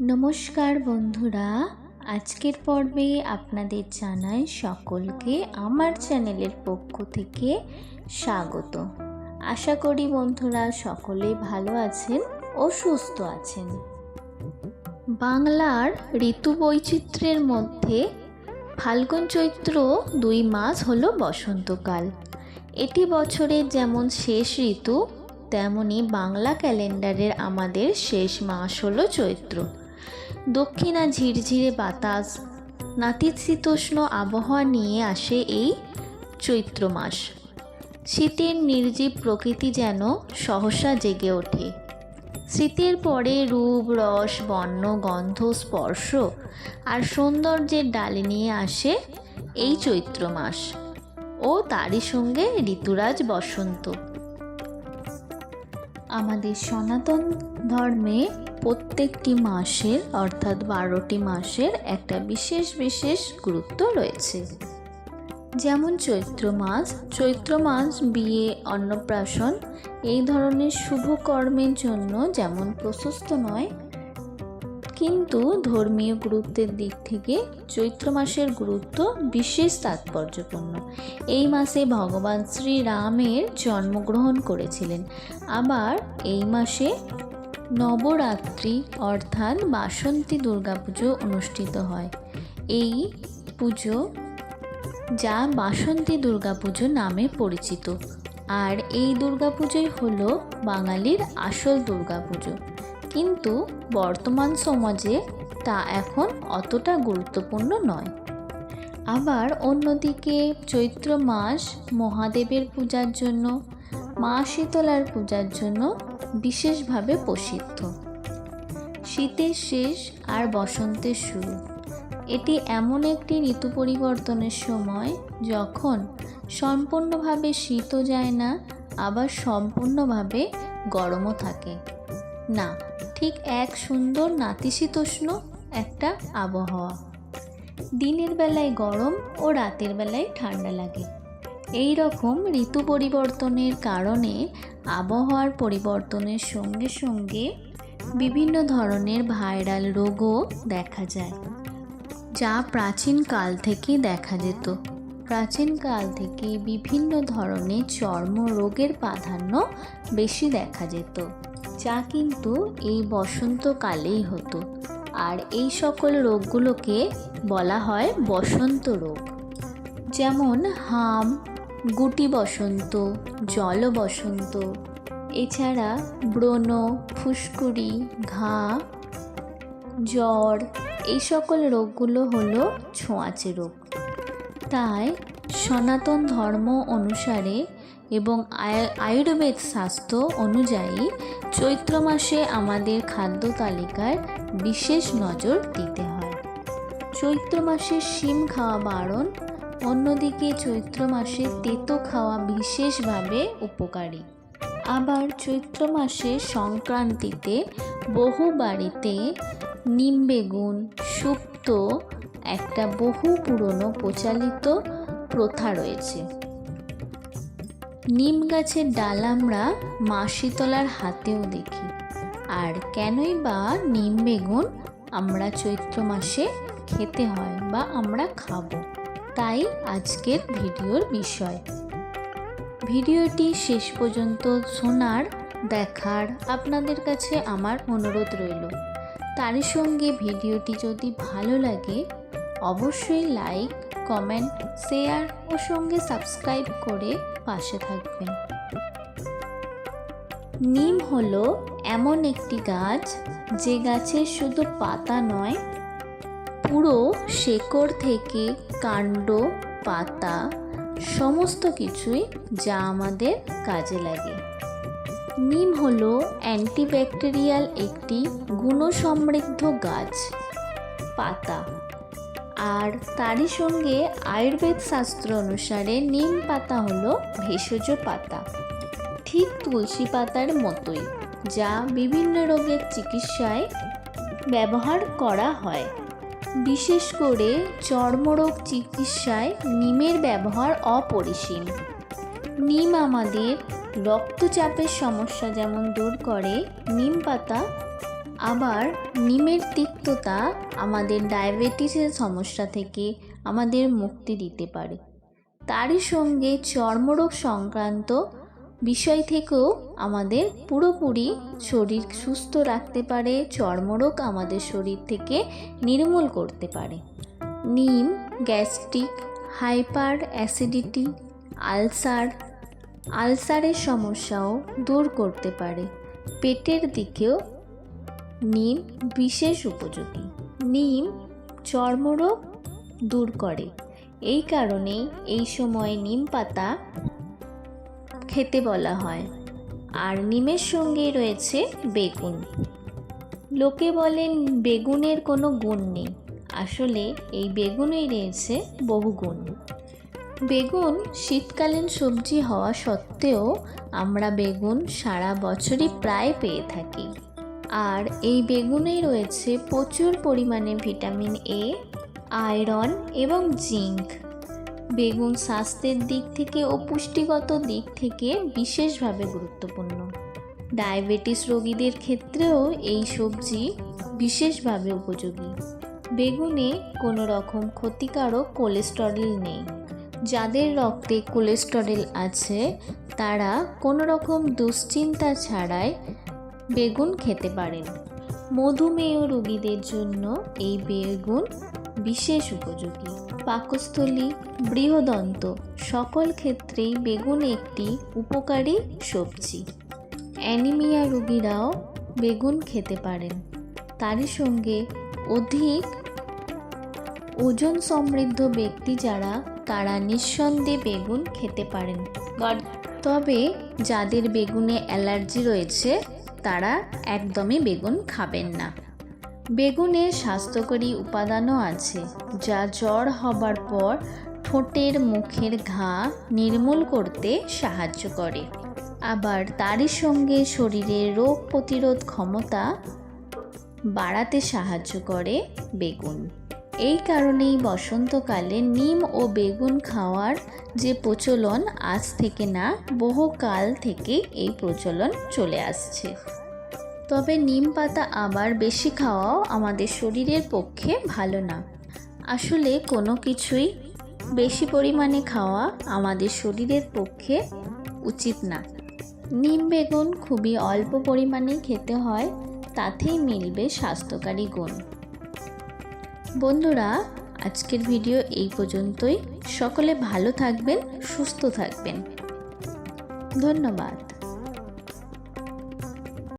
নমস্কার বন্ধুরা, আজকের পর্বে আপনাদের জানাই সকলকে আমার চ্যানেলের পক্ষ থেকে স্বাগত। আশা করি বন্ধুরা সকলে ভালো আছেন ও সুস্থ আছেন। বাংলার ঋতু বৈচিত্র্যের মধ্যে ফাল্গুন চৈত্র দুই মাস হলো বসন্তকাল। এটি বছরের যেমন শেষ ঋতু, তেমনি বাংলা ক্যালেন্ডারের আমাদের শেষ মাস হলো চৈত্র। দক্ষিণা ঝিরঝিরে বাতাস, নাতিশীতোষ্ণ আবহাওয়া নিয়ে আসে এই চৈত্র মাস শীতের নির্জীব প্রকৃতি যেন সহসা জেগে ওঠে। শীতের পরে রূপ, রস, বর্ণ, গন্ধ, স্পর্শ আর সৌন্দর্যের ডালে নিয়ে আসে এই চৈত্র মাস ও তারই সঙ্গে ঋতুরাজ বসন্ত। আমাদের সনাতন ধর্মে প্রত্যেকটি মাসের, অর্থাৎ বারোটি মাসের একটা বিশেষ বিশেষ গুরুত্ব রয়েছে। যেমন চৈত্র মাস চৈত্র মাস বিয়ে, অন্নপ্রাশন, এই ধরনের শুভ কর্মের জন্য যেমন প্রশস্ত নয় কিন্তু ধর্মীয় গুরুত্বের দিক থেকে চৈত্র মাসের গুরুত্ব বিশেষ তাৎপর্যপূর্ণ। এই মাসে ভগবান শ্রীরামের জন্মগ্রহণ করেছিলেন। আবার এই মাসে নবরাত্রি অর্থাৎ বাসন্তী দুর্গাপুজো অনুষ্ঠিত হয়। এই পুজো যা বাসন্তী দুর্গাপুজো নামে পরিচিত। আর এই দুর্গাপুজোই হলো বাঙালির আসল দুর্গাপুজো। কিন্তু বর্তমান সমাজে তা এখন অতটা গুরুত্বপূর্ণ নয়। আবার অন্যদিকে চৈত্র মাস মহাদেবের পূজার জন্য, মা শীতলার পূজার জন্য বিশেষভাবে প্রসিদ্ধ। শীতের শেষ আর বসন্তের শুরু। এটি এমন একটি ঋতু পরিবর্তনের সময় যখন সম্পূর্ণভাবে শীতও যায় না, আবার সম্পূর্ণভাবে গরমও থাকে। না ঠিক এক সুন্দর নাতিশীতোষ্ণ একটা আবহাওয়া। দিনের বেলায় গরম ও রাতের বেলায় ঠান্ডা লাগে। এই রকম ঋতু পরিবর্তনের কারণে আবহাওয়ার পরিবর্তনের সঙ্গে সঙ্গে বিভিন্ন ধরনের ভাইরাল রোগও দেখা যায়, যা প্রাচীন কাল থেকে দেখা যেত। প্রাচীন কাল থেকে বিভিন্ন ধরনের চর্ম রোগের প্রাধান্য বেশি দেখা যেত। যা কিন্তু এই বসন্তকালেই হতো। আর এই সকল রোগগুলোকে বলা হয় বসন্ত রোগ। যেমন হাম, গুটি বসন্ত, জল বসন্ত, এছাড়া ব্রণ, ফুসকুড়ি, ঘা, জ্বর, এই সকল রোগগুলো হলো ছোঁয়াচে রোগ। তাই সনাতন ধর্ম অনুসারে এবং আয়ুর্বেদ স্বাস্থ্য অনুযায়ী চৈত্র মাসে আমাদের খাদ্য তালিকায় বিশেষ নজর দিতে হয়। চৈত্র মাসে শিম খাওয়া বারণ, অন্যদিকে চৈত্র মাসে তেতো খাওয়া বিশেষভাবে উপকারী। আবার চৈত্র মাসে সংক্রান্তিতে বহু বাড়িতে নিম বেগুন সুপ্ত একটা বহু পুরনো প্রচালিত প্রথা রয়েছে। নিম গাছের ডাল আমরা মা শীতলার হাতেও দেখি। আর কেনই বা নিম বেগুন আমরা চৈত্র মাসে খেতে হয় বা আমরা খাব? তাই আজকের ভিডিওর বিষয়। ভিডিওটি শেষ পর্যন্ত শোনার, দেখার আপনাদের কাছে আমার অনুরোধ রইল। তারই সঙ্গে ভিডিওটি যদি ভালো লাগে, অবশ্যই লাইক কমেন্ট শেয়ার ও সঙ্গে সাবস্ক্রাইব করে পাশে থাকবেন। নিম হলো এমন একটি গাছ যে গাছের শুধু পাতা নয়, পুরো শেকড় থেকে কাণ্ড, পাতা, সমস্ত কিছুই যা আমাদের কাজে লাগে। নিম হলো অ্যান্টিব্যাকটেরিয়াল একটি গুণসমৃদ্ধ গাছ, পাতা। আর তারই সঙ্গে আয়ুর্বেদ শাস্ত্র অনুসারে নিম পাতা হলো ভেষজ পাতা, ঠিক তুলসী পাতার মতোই, যা বিভিন্ন রোগের চিকিৎসায় ব্যবহার করা হয়। বিশেষ করে চর্মরোগ চিকিৎসায় নিমের ব্যবহার অপরিসীম। নিম আমাদের রক্তচাপের সমস্যা যেমন দূর করে, নিম পাতা আবার নিমের তিক্ততা আমাদের ডায়াবেটিসের সমস্যা থেকে আমাদের মুক্তি দিতে পারে। তারই সঙ্গে চর্মরোগ সংক্রান্ত বিষয় থেকেও আমাদের পুরোপুরি শরীর সুস্থ রাখতে পারে, চর্মরোগ আমাদের শরীর থেকে নির্মূল করতে পারে। নিম, গ্যাস্ট্রিক, হাইপার অ্যাসিডিটি, আলসার, আলসারের সমস্যাও দূর করতে পারে। পেটের দিকেও নিম বিশেষ উপযোগী। নিম চর্মরোগ দূর করে। এই কারণেই এই সময় নিম পাতা খেতে বলা হয়। আর নিমের সঙ্গে রয়েছে বেগুন। লোকে বলেন বেগুনের কোনো গুণ নেই। আসলে এই বেগুনেই রয়েছে বহু গুণ। বেগুন শীতকালীন সবজি হওয়া সত্ত্বেও আমরা বেগুন সারা বছরই প্রায় পেয়ে থাকি। আর এই বেগুনেই রয়েছে প্রচুর পরিমাণে ভিটামিন এ, আয়রন এবং জিঙ্ক। বেগুন স্বাস্থ্যের দিক থেকে ও পুষ্টিগত দিক থেকে বিশেষভাবে গুরুত্বপূর্ণ। ডায়াবেটিস রোগীদের ক্ষেত্রেও এই সবজি বিশেষভাবে উপযোগী। বেগুনে কোনো রকম ক্ষতিকারক কোলেস্টেরল নেই। যাদের রক্তে কোলেস্টেরল আছে, তারা কোনো রকম দুশ্চিন্তা ছাড়াই বেগুন খেতে পারেন। মধুমেহ রোগীদের জন্য এই বেগুন বিশেষ উপযোগী। পাকস্থলী, বৃহদন্ত, সকল ক্ষেত্রেই বেগুন একটি উপকারী সবজি। অ্যানিমিয়া রোগীরাও বেগুন খেতে পারেন। তারই সঙ্গে অধিক ওজন সমৃদ্ধ ব্যক্তি যারা, তারা নিঃসন্দেহে বেগুন খেতে পারেন। তবে যাদের বেগুনে অ্যালার্জি রয়েছে তারা একদমই বেগুন খাবেন না। বেগুনে স্বাস্থ্যকরী উপাদানও আছে, যা জ্বর হবার পর ঠোঁটের মুখের ঘা নির্মূল করতে সাহায্য করে। আবার তারই সঙ্গে শরীরের রোগ প্রতিরোধ ক্ষমতা বাড়াতে সাহায্য করে বেগুন। এই কারণেই বসন্তকালে নিম ও বেগুন খাওয়ার যে প্রচলন আজ থেকে না, বহুকাল থেকে এই প্রচলন চলে আসছে। তবে নিম পাতা আবার বেশি খাওয়াও আমাদের শরীরের পক্ষে ভালো না। আসলে কোনো কিছুই বেশি পরিমাণে খাওয়া আমাদের শরীরের পক্ষে উচিত না। নিম বেগুন খুবই অল্প পরিমাণে খেতে হয়, তাতেই মিলবে স্বাস্থ্যকারী গুণ। বন্ধুরা আজকের ভিডিও এই পর্যন্তই। সকলে ভালো থাকবেন সুস্থ থাকবেন। ধন্যবাদ।